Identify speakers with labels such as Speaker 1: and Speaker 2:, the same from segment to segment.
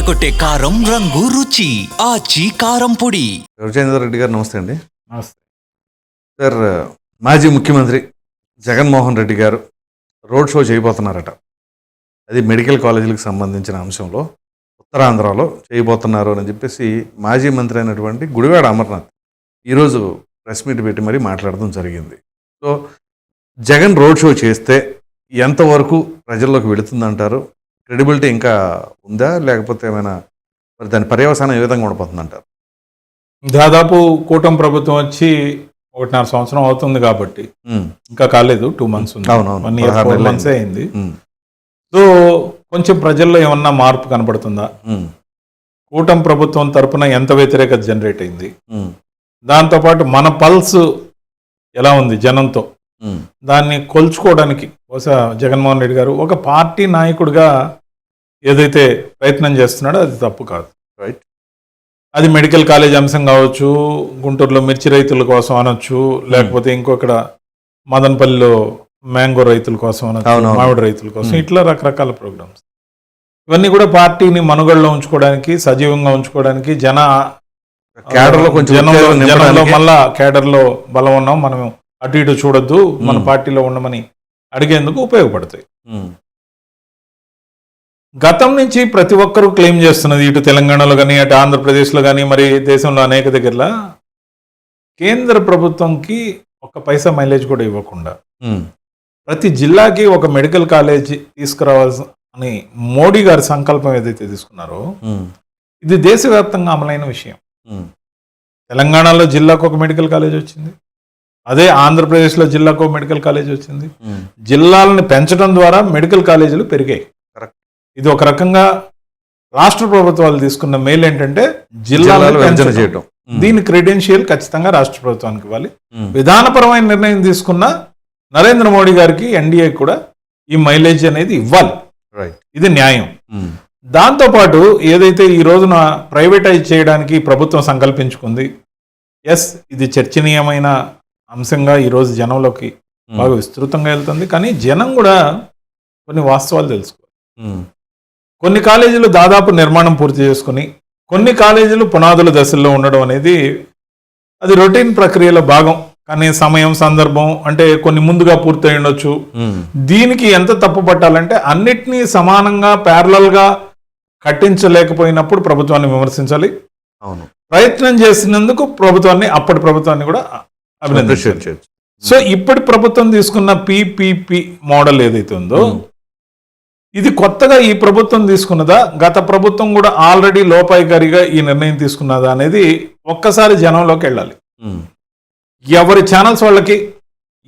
Speaker 1: అదరగొట్టే కారం రంగు రుచి ఆచి కారం పొడి.
Speaker 2: రవిచంద్ర రెడ్డి గారు నమస్తే అండి.
Speaker 3: నమస్తే.
Speaker 2: సార్ మాజీ ముఖ్యమంత్రి జగన్మోహన్ రెడ్డి గారు రోడ్ షో చేయబోతున్నారట. అది మెడికల్ కాలేజీలకు సంబంధించిన అంశంలో ఉత్తరాంధ్రలో చేయబోతున్నారు అని చెప్పేసి మాజీ మంత్రి అయినటువంటి గుడివాడ అమర్నాథ్ ఈరోజు ప్రెస్ మీట్ పెట్టి మరీ మాట్లాడడం జరిగింది. సో జగన్ రోడ్ షో చేస్తే ఎంతవరకు ప్రజల్లోకి వెళుతుందంటారు? క్రెడిబిలిటీ ఇంకా ఉందా? లేకపోతే ఏమైనా మరి దాని పర్యవసానం ఏ విధంగా ఉండబోతుందంటారు?
Speaker 3: దాదాపు కూటమి ప్రభుత్వం వచ్చి ఒకటిన్నర సంవత్సరం అవుతుంది కాబట్టి ఇంకా కాలేదు టూ మంత్స్ ఉంది. వన్ ఇయర్ ఫోర్ మంత్స్ అయింది. సో కొంచెం ప్రజల్లో ఏమన్నా మార్పు కనపడుతుందా
Speaker 2: ఉమ్,
Speaker 3: కూటమి ప్రభుత్వం తరపున ఎంత వ్యతిరేకత జనరేట్ అయింది? దాంతోపాటు మన పల్స్ ఎలా ఉంది జనంతో? దాన్ని కొలుచుకోవడానికి బహుశా జగన్మోహన్ రెడ్డి గారు ఒక పార్టీ నాయకుడిగా ఏదైతే ప్రయత్నం చేస్తున్నాడో అది తప్పు కాదు
Speaker 2: రైట్
Speaker 3: అది మెడికల్ కాలేజ్ అంశం కావచ్చు గుంటూరులో మిర్చి రైతుల కోసం అనొచ్చు లేకపోతే ఇంకొకడ మదనపల్లిలో మ్యాంగో రైతుల కోసం అనొచ్చు. మామిడి రైతుల కోసం
Speaker 2: Hmm.
Speaker 3: ఇట్లా రకరకాల ప్రోగ్రామ్స్ ఇవన్నీ కూడా పార్టీని మనుగడలో ఉంచుకోవడానికి సజీవంగా ఉంచుకోవడానికి జన
Speaker 2: క్యాడర్లో కొంచెం
Speaker 3: జనంలో మళ్ళా కేడర్లో బలం ఉన్నాం మనం అటు ఇటు చూడొద్దు మన
Speaker 2: Hmm.
Speaker 3: పార్టీలో ఉండమని అడిగేందుకు ఉపయోగపడతాయి గతం నుంచి ప్రతి ఒక్కరూ క్లెయిమ్ చేస్తున్నది ఇటు తెలంగాణలో కానీ అటు ఆంధ్రప్రదేశ్లో కానీ మరి దేశంలో అనేక దగ్గరలా కేంద్ర ప్రభుత్వంకి ఒక పైసా మైలేజ్ కూడా ఇవ్వకుండా ప్రతి జిల్లాకి ఒక మెడికల్ కాలేజ్ తీసుకురావాల్సి అని మోడీ గారి సంకల్పం ఏదైతే తీసుకున్నారో ఇది దేశవ్యాప్తంగా అమలైన విషయం. తెలంగాణలో జిల్లాకు ఒక మెడికల్ కాలేజ్ వచ్చింది. అదే ఆంధ్రప్రదేశ్లో జిల్లాకు ఒక మెడికల్ కాలేజ్ వచ్చింది. జిల్లాలను పెంచడం ద్వారా మెడికల్ కాలేజీలు పెరిగాయి. ఇది ఒక రకంగా రాష్ట్ర ప్రభుత్వాలు తీసుకున్న మేలు ఏంటంటే
Speaker 2: జిల్లాలు విభజన
Speaker 3: పెంచడం.
Speaker 2: చేయటం. ఉమ్,
Speaker 3: దీని క్రెడెన్షియల్ ఖచ్చితంగా రాష్ట్ర ప్రభుత్వానికి ఇవ్వాలి.
Speaker 2: ఉమ్,
Speaker 3: విధానపరమైన నిర్ణయం తీసుకున్న నరేంద్ర మోడీ గారికి ఎన్డీఏ కూడా ఈ మైలేజ్ అనేది ఇవ్వాలి. ఇది న్యాయం. దాంతోపాటు ఏదైతే ఈ రోజున ప్రైవేటైజ్ చేయడానికి ప్రభుత్వం సంకల్పించుకుంది ఎస్ ఇది చర్చనీయమైన అంశంగా ఈ రోజు జనంలోకి బాగా విస్తృతంగా వెళ్తుంది. కానీ జనం కూడా కొన్ని వాస్తవాలు తెలుసుకోవాలి. కొన్ని కాలేజీలు దాదాపు నిర్మాణం పూర్తి చేసుకుని కొన్ని కాలేజీలు పునాదుల దశల్లో ఉండడం అనేది అది రొటీన్ ప్రక్రియలో భాగం. కానీ సమయం సందర్భం అంటే కొన్ని ముందుగా పూర్తయి ఉండొచ్చు. దీనికి ఎంత తప్పు పట్టాలంటే అన్నిటినీ సమానంగా parallel గా కట్టించలేకపోయినప్పుడు ప్రభుత్వాన్ని విమర్శించాలి.
Speaker 2: అవును.
Speaker 3: ప్రయత్నం చేసినందుకు ప్రభుత్వాన్ని అప్పటి ప్రభుత్వాన్ని కూడా
Speaker 2: చేయొచ్చు.
Speaker 3: సో ఇప్పటి ప్రభుత్వం తీసుకున్న పిపిపి మోడల్ ఏదైతే ఉందో ఇది కొత్తగా ఈ ప్రభుత్వం తీసుకున్నదా? గత ప్రభుత్వం కూడా ఆల్రెడీ లోపాయికారిగా ఈ నిర్ణయం తీసుకున్నదా అనేది ఒక్కసారి జనంలోకి వెళ్ళాలి. ఎవరి ఛానల్స్ వాళ్ళకి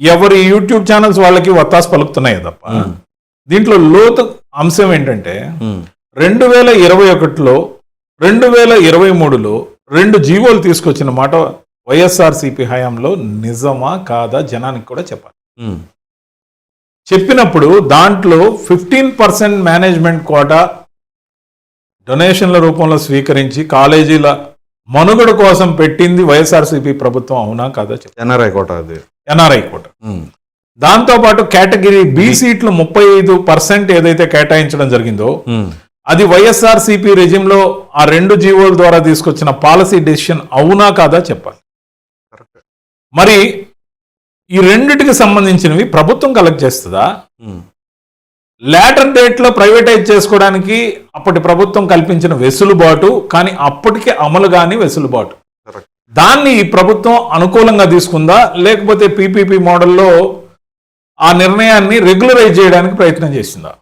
Speaker 3: ఎవరి యూట్యూబ్ ఛానల్స్ వాళ్ళకి వత్తాసు పలుకుతున్నాయి తప్ప దీంట్లో లోతు అంశం ఏంటంటే రెండు వేల ఇరవై ఒకటిలో రెండు వేల ఇరవై మూడులో రెండు జీవోలు తీసుకొచ్చిన మాట వైఎస్ఆర్సీపీ హయాంలో నిజమా కాదా జనానికి కూడా చెప్పాలి. చెప్పినప్పుడు దాంట్లో ఫిఫ్టీన్ పర్సెంట్ మేనేజ్మెంట్ కోటా డొనేషన్ల రూపంలో స్వీకరించి కాలేజీల మనుగడ కోసం పెట్టింది వైఎస్ఆర్సీపీ ప్రభుత్వం అవునా కాదా
Speaker 2: ఎన్ఆర్ఐ కోట అది.
Speaker 3: NRI quota. దాంతోపాటు కేటగిరీ బి సీట్లు ముప్పై ఐదు పర్సెంట్ ఏదైతే కేటాయించడం జరిగిందో అది వైఎస్ఆర్సీపీ రెజిమ్లో ఆ రెండు జీవోల ద్వారా తీసుకొచ్చిన పాలసీ డెసిషన్ అవునా కాదా చెప్పాలి. మరి ఈ రెండిటికి సంబంధించినవి ప్రభుత్వం కలెక్ట్ చేస్తుందా? లేటర్ డేట్లో ప్రైవేటైజ్ చేసుకోవడానికి అప్పటి ప్రభుత్వం కల్పించిన వెసులుబాటు కానీ అప్పటికి అమలు కాని వెసులుబాటు. దాన్ని ఈ ప్రభుత్వం అనుకూలంగా తీసుకుందా? లేకపోతే పీపీపీ మోడల్లో ఆ నిర్ణయాన్ని రెగ్యులరైజ్ చేయడానికి ప్రయత్నం చేసిందా?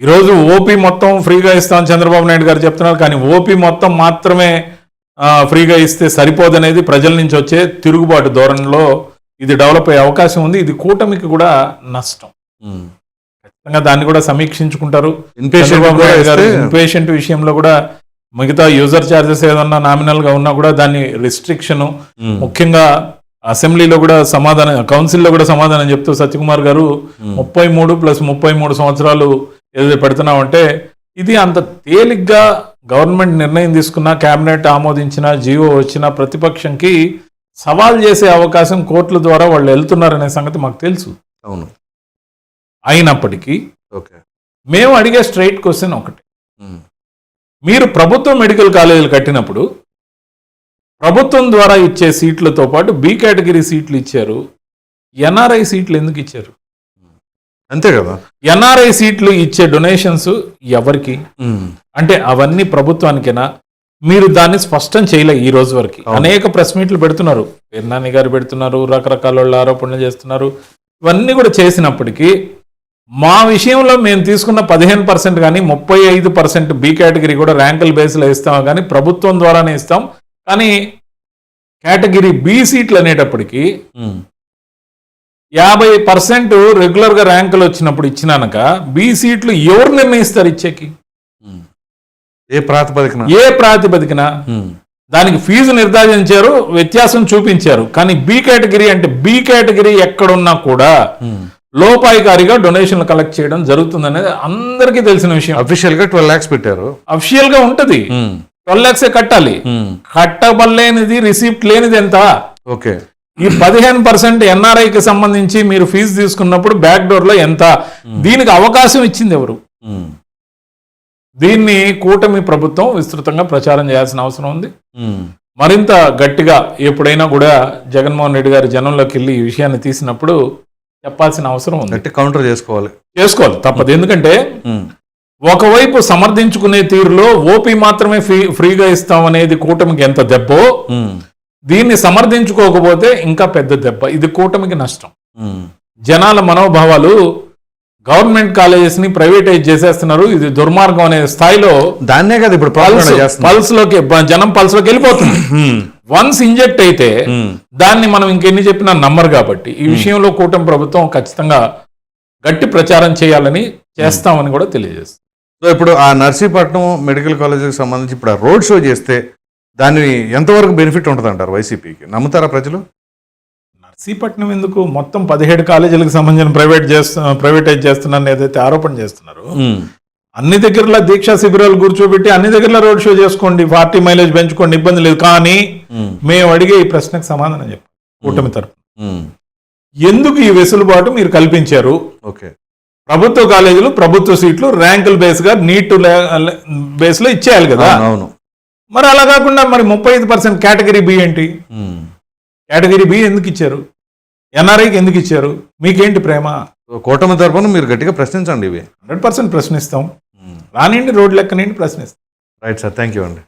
Speaker 3: ఈరోజు ఓపీ మొత్తం ఫ్రీగా ఇస్తాం చంద్రబాబు నాయుడు గారు చెప్తున్నారు కానీ ఓపీ మొత్తం మాత్రమే ఫ్రీగా ఇస్తే సరిపోదనేది ప్రజల నుంచి వచ్చే తిరుగుబాటు ధోరణిలో ఇది డెవలప్ అయ్యే అవకాశం ఉంది. ఇది కూటమికి కూడా నష్టం. ఖచ్చితంగా దాన్ని కూడా సమీక్షించుకుంటారు.
Speaker 2: ఇన్పేషెంట్
Speaker 3: విషయంలో కూడా మిగతా యూజర్ ఛార్జెస్ ఏదన్నా నామినల్గా ఉన్నా కూడా దాన్ని రిస్ట్రిక్షన్ ముఖ్యంగా అసెంబ్లీలో కూడా సమాధానం కౌన్సిల్లో కూడా సమాధానం చెప్తూ సత్యకుమార్ గారు ముప్పై మూడు ప్లస్ ముప్పై మూడు సంవత్సరాలు ఏదైతే పెడుతున్నామంటే ఇది అంత తేలిగ్గా గవర్నమెంట్ నిర్ణయం తీసుకున్న కేబినెట్ ఆమోదించిన జీవో వచ్చిన ప్రతిపక్షంకి సవాల్ చేసే అవకాశం కోర్టుల ద్వారా వాళ్ళు వెళ్తున్నారనే సంగతి మాకు తెలుసు.
Speaker 2: అవును.
Speaker 3: అయినప్పటికీ
Speaker 2: ఓకే.
Speaker 3: మేము అడిగే స్ట్రైట్ క్వశ్చన్ ఒకటి. మీరు ప్రభుత్వ మెడికల్ కాలేజీలు కట్టినప్పుడు ప్రభుత్వం ద్వారా ఇచ్చే సీట్లతో పాటు బి కేటగిరీ సీట్లు ఇచ్చారు ఎన్ఆర్ఐ సీట్లు ఎందుకు ఇచ్చారు?
Speaker 2: అంతే కదా?
Speaker 3: ఎన్ఆర్ఐ సీట్లు ఇచ్చే డొనేషన్స్ ఎవరికి. అంటే అవన్నీ ప్రభుత్వానికేనా? మీరు దాన్ని స్పష్టం చేయలే ఈ రోజు వరకు. అనేక ప్రెస్ మీట్లు పెడుతున్నారు. పేర్నాని గారు పెడుతున్నారు రకరకాల వాళ్ళు ఆరోపణలు చేస్తున్నారు. ఇవన్నీ కూడా చేసినప్పటికీ మా విషయంలో మేము తీసుకున్న పదిహేను పర్సెంట్ కానీ ముప్పై ఐదు పర్సెంట్ బి కేటగిరీ కూడా ర్యాంకుల బేస్లో ఇస్తాం కానీ ప్రభుత్వం ద్వారానే ఇస్తాం. కానీ కేటగిరీ బి సీట్లు అనేటప్పటికీ. యాభై పర్సెంట్ రెగ్యులర్గా ర్యాంకులు వచ్చినప్పుడు ఇచ్చినాక బి సీట్లు ఎవరు నిర్ణయిస్తారు ఇచ్చేకి.
Speaker 2: ఏ ప్రాతిపదికన
Speaker 3: ఏ ప్రాతిపదికన. దానికి ఫీజు నిర్ధారించారు వ్యత్యాసం చూపించారు కానీ బి కేటగిరీ అంటే బి కేటగిరీ ఎక్కడున్నా కూడా. లోపాయికారిగా డొనేషన్లు కలెక్ట్ చేయడం జరుగుతుంది అనేది అందరికీ తెలిసిన విషయం
Speaker 2: అఫీషియల్గా ట్వెల్వ్ లాక్స్ పెట్టారు
Speaker 3: అఫిషియల్గా ఉంటది. ట్వెల్వ్ లాక్సే కట్టాలి
Speaker 2: ఉమ్.
Speaker 3: కట్టబడలేనిది రిసిప్ట్ లేనిది ఎంత
Speaker 2: ఓకే
Speaker 3: ఈ పదిహేను పర్సెంట్ ఎన్ఆర్ఐకి సంబంధించి మీరు ఫీజు తీసుకున్నప్పుడు బ్యాక్ డోర్లో ఎంత దీనికి అవకాశం ఇచ్చింది ఎవరు. దీన్ని కూటమి ప్రభుత్వం విస్తృతంగా ప్రచారం చేయాల్సిన అవసరం ఉంది. మరింత గట్టిగా ఎప్పుడైనా కూడా జగన్మోహన్ రెడ్డి గారి జనంలోకి వెళ్ళి ఈ విషయాన్ని తీసినప్పుడు చెప్పాల్సిన అవసరం ఉంది
Speaker 2: గట్టి కౌంటర్ చేసుకోవాలి
Speaker 3: చేసుకోవాలి తప్పదు ఎందుకంటే. ఒకవైపు సమర్థించుకునే తీరులో ఓపీ మాత్రమే ఫ్రీ ఫ్రీగా ఇస్తాం అనేది కూటమికి ఎంత దెబ్బో. దీన్ని సమర్థించుకోకపోతే ఇంకా పెద్ద దెబ్బ ఇది కూటమికి నష్టం. జనాల మనోభావాలు గవర్నమెంట్ కాలేజెస్ని ప్రైవేటైజ్ చేసేస్తున్నారు ఇది దుర్మార్గం అనే స్థాయిలో
Speaker 2: దాన్నే కదా ఇప్పుడు
Speaker 3: పల్స్ పల్స్లోకి జనం పల్స్లోకి వెళ్ళిపోతుంది. వన్స్ ఇంజెక్ట్ అయితే. దాన్ని మనం ఇంకెన్ని చెప్పినా నమ్మరు కాబట్టి ఈ విషయంలో కూటమి ప్రభుత్వం ఖచ్చితంగా గట్టి ప్రచారం చేయాలని చేస్తామని కూడా తెలియజేస్తుంది
Speaker 2: సో ఇప్పుడు ఆ నర్సీపట్నం మెడికల్ కాలేజీకి సంబంధించి ఇప్పుడు ఆ రోడ్ షో చేస్తే దాని ఎంతవరకు బెనిఫిట్ ఉంటుంది అంటారు వైసీపీకి? నమ్ముతారా ప్రజలు?
Speaker 3: నర్సీపట్నం ఎందుకు మొత్తం పదిహేడు కాలేజీలకు సంబంధించిన ప్రైవేట్ చేస్తు ప్రైవేటైజ్ చేస్తున్నారని ఏదైతే ఆరోపణ చేస్తున్నారో అన్ని దగ్గరలో దీక్షా శిబిరాలు కూర్చోబెట్టి అన్ని దగ్గరలో రోడ్ షో చేసుకోండి పార్టీ మైలేజ్ పెంచుకోండి ఇబ్బంది లేదు. కానీ. మేము. అడిగే ఈ ప్రశ్నకు సమాధానం చెప్పండి కూటమి తరపు. ఎందుకు ఈ వెసులుబాటు మీరు కల్పించారు?
Speaker 2: ఓకే.
Speaker 3: ప్రభుత్వ కాలేజీలు ప్రభుత్వ సీట్లు ర్యాంకుల బేస్గా నీట్ బేస్లో ఇచ్చేయాలి కదా.
Speaker 2: అవును
Speaker 3: మరి అలా కాకుండా మరి ముప్పై ఐదు పర్సెంట్ కేటగిరీ బి ఏంటి. కేటగిరీ బి ఎందుకు ఇచ్చారు? ఎన్ఆర్ఐకి ఎందుకు ఇచ్చారు? మీకేంటి ప్రేమ?
Speaker 2: కూటమి తరపున మీరు గట్టిగా ప్రశ్నించండి ఇవి.
Speaker 3: హండ్రెడ్ పర్సెంట్ ప్రశ్నిస్తాం. రానిండి రోడ్ లెక్కనండి ప్రశ్నిస్తాం.
Speaker 2: రైట్ సార్ థ్యాంక్ యూ అండి.